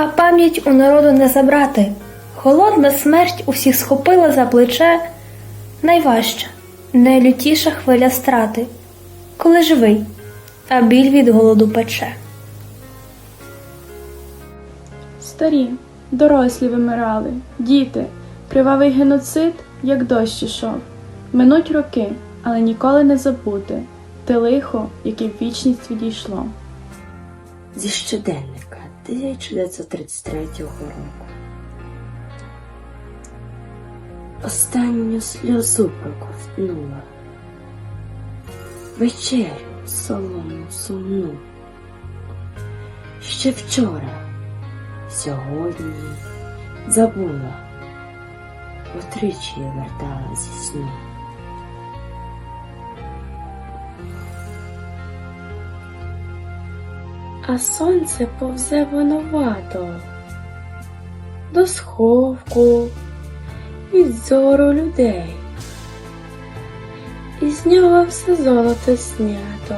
А пам'ять у народу не забрати. Холодна смерть усіх схопила за плече. Найважча, найлютіша хвиля страти, коли живий, а біль від голоду пече. Старі, дорослі вимирали, діти, кривавий геноцид, як дощ ішов. Минуть роки, але ніколи не забути те лихо, яке в вічність відійшло. зі щоденника 1933 року. Останню сльозу проковтнула, вечерю солону сумну. Ще вчора, сьогодні забула, отричі вертала зі сну. А сонце повзе воновато до сховку від зору людей, і з нього все золото знято,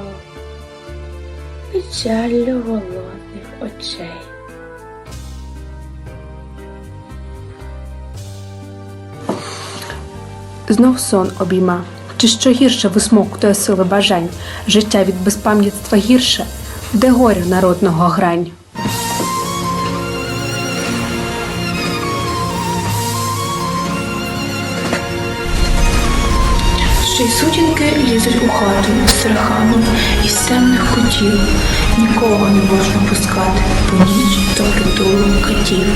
печаллю голодних очей. Знов сон обійма. Чи що гірше висмоктує сили бажань, життя від безпам'ятства гірше, де горя народного грань. Ще й сутінки лізуть у хату з страхами із темних кутів. Нікого не можна пускати, по ніч то притулу катів.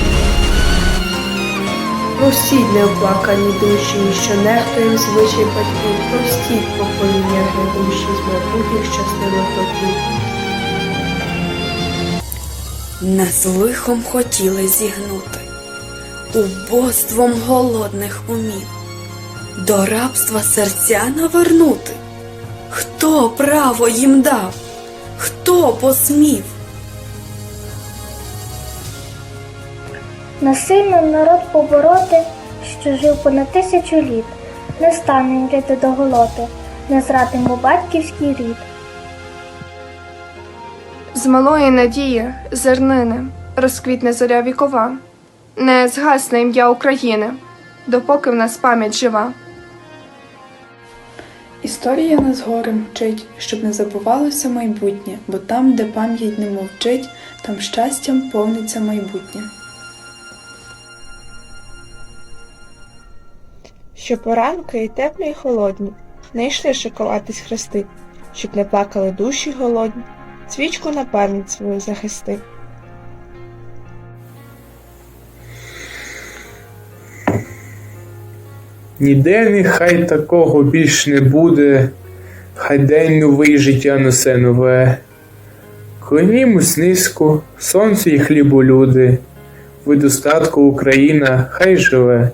Простіть неоплакані душі, що нехтуєм звичай батьків, простіть покоління грядущі з майбутніх щасливих років. Нас лихом хотіли зігнути, убоством голодних умів, до рабства серця навернути. Хто право їм дав? Хто посмів? Насильно народ побороти, що жив понад тисячу літ, не стане мріти до голоти, не зрадимо батьківський рід. З малої надії, зернини, розквітне зоря вікова, не згасне ім'я України, допоки в нас пам'ять жива. Історія нас горем вчить, щоб не забувалося майбутнє, бо там, де пам'ять не мовчить, там щастям повниться майбутнє. Що поранки і теплі, і холодні, не йшли шокуватись хрести, щоб не плакали душі голодні, свічку на пам'ять свою захисти. Ніде нехай такого більш не буде, хай день новий життя несе нове. Клонімось низько, сонце і хліболюди, в достатку Україна хай живе.